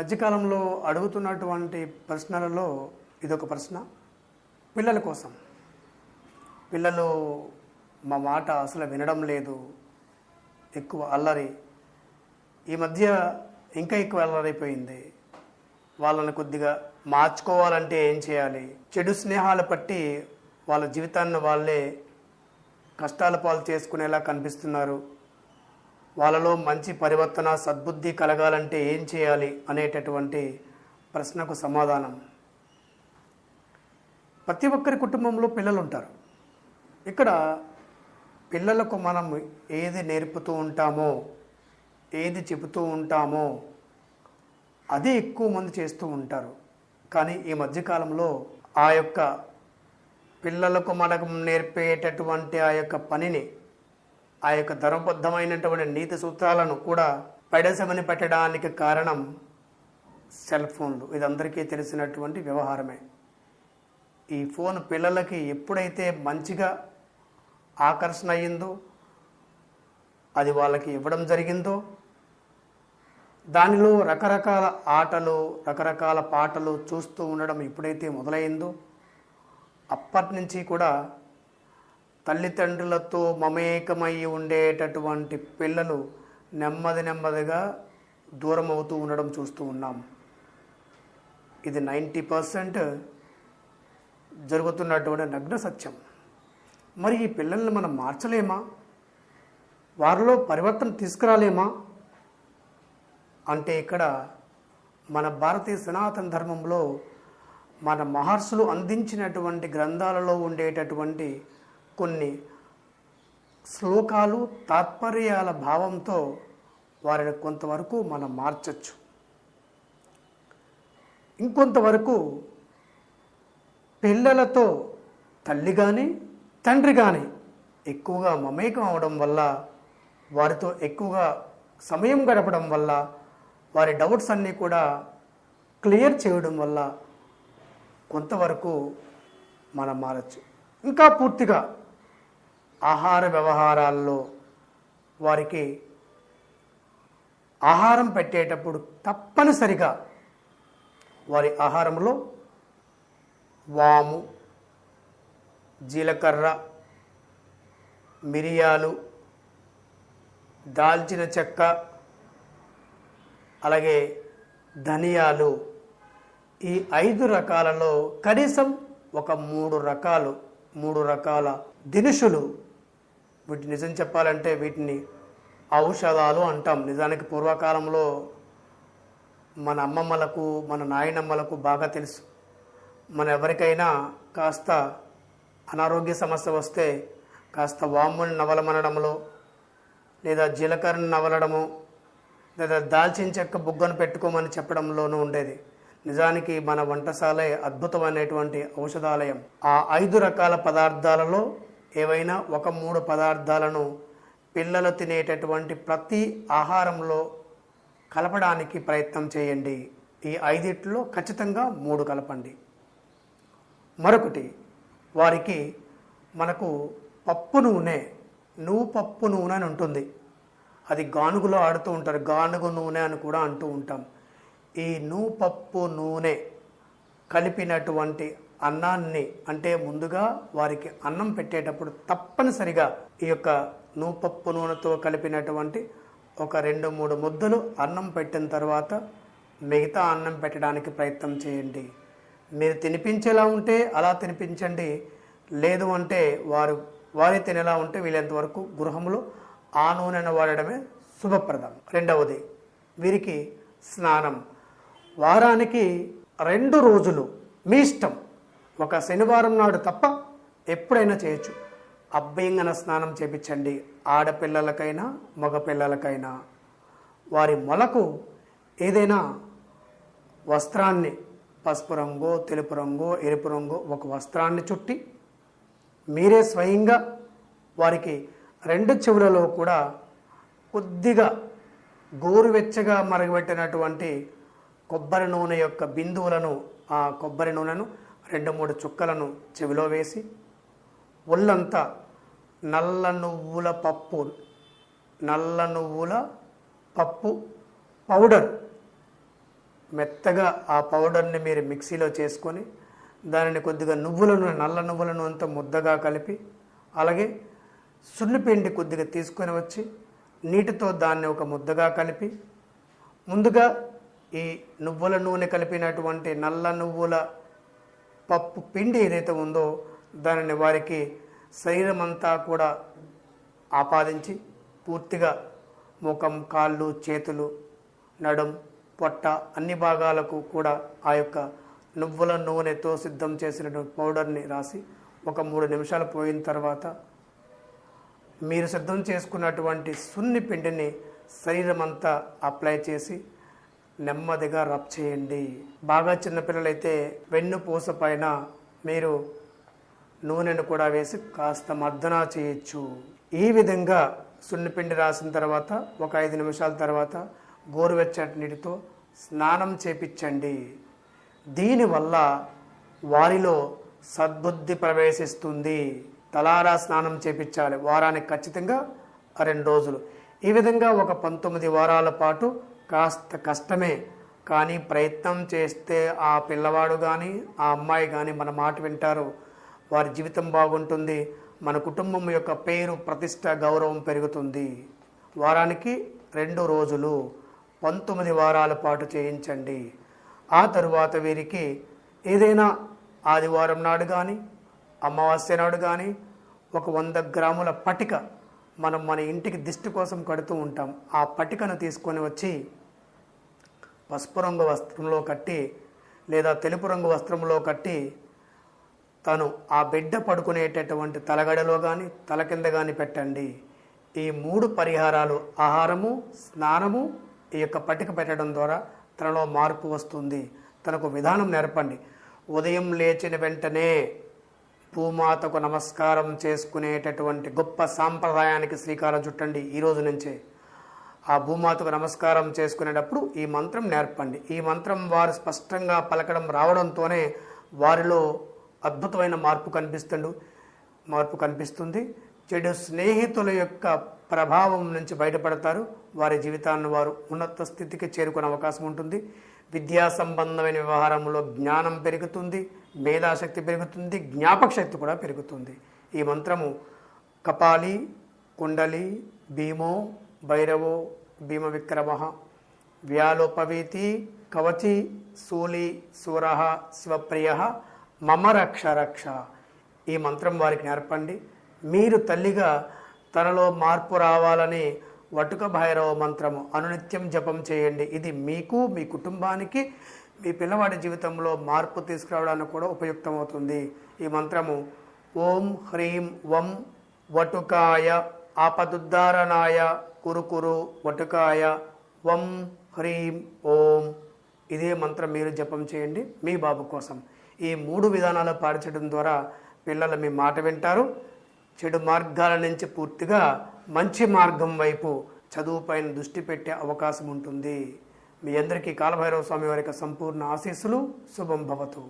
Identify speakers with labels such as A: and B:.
A: మధ్యకాలంలో అడుగుతున్నటువంటి ప్రశ్నలలో ఇదొక ప్రశ్న. పిల్లల కోసం. పిల్లలు మా మాట అసలు వినడం లేదు. ఎక్కువ అల్లరి. ఈ మధ్య ఇంకా ఎక్కువ అల్లరైపోయింది. వాళ్ళని కొద్దిగా మార్చుకోవాలంటే ఏం చేయాలి? చెడు స్నేహాలు పట్టి వాళ్ళ జీవితాన్ని వాళ్ళే కష్టాల పాలు చేసుకునేలా కనిపిస్తున్నారు. వాళ్ళలో మంచి పరివర్తన సద్బుద్ధి కలగాలంటే ఏం చేయాలి అనేటటువంటి ప్రశ్నకు సమాధానం. ప్రతి ఒక్కరి కుటుంబంలో పిల్లలు ఉంటారు ఇక్కడ పిల్లలకు మనం ఏది నేర్పుతూ ఉంటామో ఏది చెబుతూ ఉంటామో అదే ఎక్కువ మంది చేస్తూ ఉంటారు. కానీ ఈ మధ్యకాలంలో ఆ యొక్క పిల్లలకు మనకు నేర్పేటటువంటి ఆ యొక్క పనిని ఆ యొక్క ధర్మబద్ధమైనటువంటి నీతి సూత్రాలను కూడా పడేసమని పెట్టడానికి కారణం సెల్ ఫోన్లు. ఇది అందరికీ తెలిసినటువంటి వ్యవహారమే. ఈ ఫోన్ పిల్లలకి ఎప్పుడైతే మంచిగా ఆకర్షణ అయ్యిందో అది వాళ్ళకి ఇవ్వడం జరిగిందో దానిలో రకరకాల ఆటలు రకరకాల పాటలు చూస్తూ ఉండడం ఎప్పుడైతే మొదలైందో అప్పటి నుంచి కూడా తల్లిదండ్రులతో మమేకమై ఉండేటటువంటి పిల్లలు నెమ్మది నెమ్మదిగా దూరం అవుతూ ఉండడం చూస్తూ ఉన్నాం. ఇది నైంటీ పర్సెంట్ జరుగుతున్నటువంటి నగ్న సత్యం. మరి ఈ పిల్లల్ని మనం మార్చలేమా? వారిలో పరివర్తన తీసుకురాలేమా? అంటే ఇక్కడ మన భారతీయ సనాతన ధర్మంలో మన మహర్షులు అందించినటువంటి గ్రంథాలలో ఉండేటటువంటి కొన్ని శ్లోకాలు తాత్పర్యాల భావంతో వారిని కొంతవరకు మనం మార్చచ్చు. ఇంకొంతవరకు పిల్లలతో తల్లి కానీ తండ్రి కానీ ఎక్కువగా మమేకం అవడం వల్ల వారితో ఎక్కువగా సమయం గడపడం వల్ల వారి డౌట్స్ అన్నీ కూడా క్లియర్ చేయడం వల్ల కొంతవరకు మనం మారచ్చు. ఇంకా పూర్తిగా ఆహార వ్యవహారాల్లో వారికి ఆహారం పెట్టేటప్పుడు తప్పనిసరిగా వారి ఆహారంలో వాము జీలకర్ర మిరియాలు దాల్చిన చెక్క అలాగే ధనియాలు ఈ ఐదు రకాలలో కనీసం ఒక మూడు రకాలు మూడు రకాల దినుసులు వీటి నిజం చెప్పాలంటే వీటిని ఔషధాలు అంటాం. నిజానికి పూర్వకాలంలో మన అమ్మమ్మలకు మన నాయనమ్మలకు బాగా తెలుసు. మన ఎవరికైనా కాస్త అనారోగ్య సమస్య వస్తే కాస్త వాముని నవలమనడంలో లేదా జీలకర్రను నవలడము లేదా దాల్చిన చెక్క బుగ్గను పెట్టుకోమని చెప్పడంలోనూ ఉండేది. నిజానికి మన వంటశాలే అద్భుతమైనటువంటి ఔషధాలయం. ఆ ఐదు రకాల పదార్థాలలో ఏవైనా ఒక మూడు పదార్థాలను పిల్లలు తినేటటువంటి ప్రతి ఆహారంలో కలపడానికి ప్రయత్నం చేయండి. ఈ ఐదిట్లో ఖచ్చితంగా మూడు కలపండి. మరొకటి వారికి మనకు పప్పు నూనె నువ్వు పప్పు నూనె అని ఉంటుంది. అది గానుగులో ఆడుతూ ఉంటారు. గానుగు నూనె అని కూడా అంటూ ఉంటాం. ఈ నువ్వు పప్పు నూనె కలిపినటువంటి అన్నాన్ని అంటే ముందుగా వారికి అన్నం పెట్టేటప్పుడు తప్పనిసరిగా ఈ యొక్క నూపప్పు నూనెతో కలిపినటువంటి ఒక రెండు మూడు ముద్దలు అన్నం పెట్టిన తర్వాత మిగతా అన్నం పెట్టడానికి ప్రయత్నం చేయండి. మీరు తినిపించేలా ఉంటే అలా తినిపించండి. లేదు అంటే వారు వారి తినేలా ఉంటే వీలైనంతవరకు గృహంలో ఆ నూనెను వాడడమే శుభప్రదం. రెండవది వీరికి స్నానం. వారానికి రెండు రోజులు మీ ఇష్టం. ఒక శనివారం నాడు తప్ప ఎప్పుడైనా చేయొచ్చు. అభ్యంగన స్నానం చేపించండి. ఆడపిల్లలకైనా మగపిల్లలకైనా. వారి మొలకు ఏదైనా వస్త్రాన్ని పసుపు రంగు తెలుపు రంగు ఎరుపు రంగు ఒక వస్త్రాన్ని చుట్టి మీరే స్వయంగా వారికి రెండు చెవులలో కూడా కొద్దిగా గోరువెచ్చగా మరగబెట్టినటువంటి కొబ్బరి నూనె యొక్క బిందువులను ఆ కొబ్బరి నూనెను రెండు మూడు చుక్కలను చెవిలో వేసి ఒళ్ళంతా నల్ల నువ్వుల పప్పు నల్ల నువ్వుల పప్పు పౌడర్. మెత్తగా ఆ పౌడర్ని మీరు మిక్సీలో చేసుకొని దానిని కొద్దిగా నువ్వులను నల్ల నువ్వులను అంతా ముద్దగా కలిపి అలాగే సున్నిపిండి కొద్దిగా తీసుకొని వచ్చి నీటితో దాన్ని ఒక ముద్దగా కలిపి ముందుగా ఈ నువ్వుల నూనె కలిపినటువంటి నల్ల నువ్వుల పప్పు పిండి ఏదైతే ఉందో దానిని వారికి శరీరం అంతా కూడా ఆపాదించి పూర్తిగా ముఖం కాళ్ళు చేతులు నడుం పొట్ట అన్ని భాగాలకు కూడా ఆ యొక్క నువ్వుల నూనెతో సిద్ధం చేసినటువంటి పౌడర్ని రాసి ఒక మూడు నిమిషాలు పోయిన తర్వాత మీరు సిద్ధం చేసుకున్నటువంటి సున్ని పిండిని శరీరం అంతా అప్లై చేసి నెమ్మదిగా రబ్ చేయండి. బాగా చిన్నపిల్లలైతే వెన్నుపూస పైన మీరు నూనెను కూడా వేసి కాస్త మర్దన చేయొచ్చు. ఈ విధంగా సున్నిపిండి రాసిన తర్వాత ఒక ఐదు నిమిషాల తర్వాత గోరువెచ్చటి నీటితో స్నానం చేపించండి. దీనివల్ల వారిలో సద్బుద్ధి ప్రవేశిస్తుంది. తలారా స్నానం చేపించాలి. వారానికి ఖచ్చితంగా రెండు రోజులు. ఈ విధంగా ఒక పంతొమ్మిది వారాల పాటు కాస్త కష్టమే కానీ ప్రయత్నం చేస్తే ఆ పిల్లవాడు కానీ ఆ అమ్మాయి కానీ మన మాట వింటారు. వారి జీవితం బాగుంటుంది. మన కుటుంబం యొక్క పేరు ప్రతిష్ట గౌరవం పెరుగుతుంది. వారానికి రెండు రోజులు పంతొమ్మిది వారాల పాటు చేయించండి. ఆ తరువాత వీరికి ఏదైనా ఆదివారం నాడు కానీ అమావాస్య నాడు కానీ ఒక వంద గ్రాముల పటిక మనం మన ఇంటికి దిష్టి కోసం కడుతూ ఉంటాం. ఆ పటికను తీసుకొని వచ్చి పసుపు రంగు వస్త్రంలో కట్టి లేదా తెలుపు రంగు వస్త్రంలో కట్టి తను ఆ బిడ్డ పడుకునేటటువంటి తలగడలో కానీ తల కింద కానీ పెట్టండి. ఈ మూడు పరిహారాలు ఆహారము స్నానము ఈ యొక్క పట్టిక పెట్టడం ద్వారా తనలో మార్పు వస్తుంది. తనకు విధానం నేర్పండి. ఉదయం లేచిన వెంటనే భూమాతకు నమస్కారం చేసుకునేటటువంటి గొప్ప సాంప్రదాయానికి శ్రీకారం చుట్టండి ఈ రోజు నుంచే. ఆ భూమాతకు నమస్కారం చేసుకునేటప్పుడు ఈ మంత్రం నేర్పండి. ఈ మంత్రం వారు స్పష్టంగా పలకడం రావడంతోనే వారిలో అద్భుతమైన మార్పు కనిపిస్తుండు మార్పు కనిపిస్తుంది. చెడు స్నేహితుల యొక్క ప్రభావం నుంచి బయటపడతారు. వారి జీవితాన్ని వారు ఉన్నత స్థితికి చేరుకునే అవకాశం ఉంటుంది. విద్యా సంబంధమైన వ్యవహారంలో జ్ఞానం పెరుగుతుంది మేధాశక్తి పెరుగుతుంది జ్ఞాపక శక్తి కూడా పెరుగుతుంది. ఈ మంత్రము కపాలి కుండలి భీమో భైరవో భీమ విక్రమ వ్యాలోపవీతి కవచి శూలి సూర శివప్రియ మమ రక్ష రక్ష. ఈ మంత్రం వారికి నేర్పండి. మీరు తల్లిగా తనలో మార్పు రావాలని వటుక భైరవ మంత్రము అనునిత్యం జపం చేయండి. ఇది మీకు మీ కుటుంబానికి మీ పిల్లవాడి జీవితంలో మార్పు తీసుకురావడానికి కూడా ఉపయుక్తమవుతుంది. ఈ మంత్రము ఓం హ్రీం వం వటుకాయ ఆపదుద్ధారణాయ కురుకురు వటుకాయ వం హ్రీం ఓం. ఇదే మంత్రం మీరు జపం చేయండి మీ బాబు కోసం. ఈ మూడు విధానాలు పాటించడం ద్వారా పిల్లలు మీ మాట వింటారు. చెడు మార్గాల నుంచి పూర్తిగా మంచి మార్గం వైపు చదువుపైన దృష్టి పెట్టే అవకాశం ఉంటుంది. మీ అందరికీ కాలభైరవ స్వామి వారి యొక్క సంపూర్ణ ఆశీస్సులు. శుభం భవతు.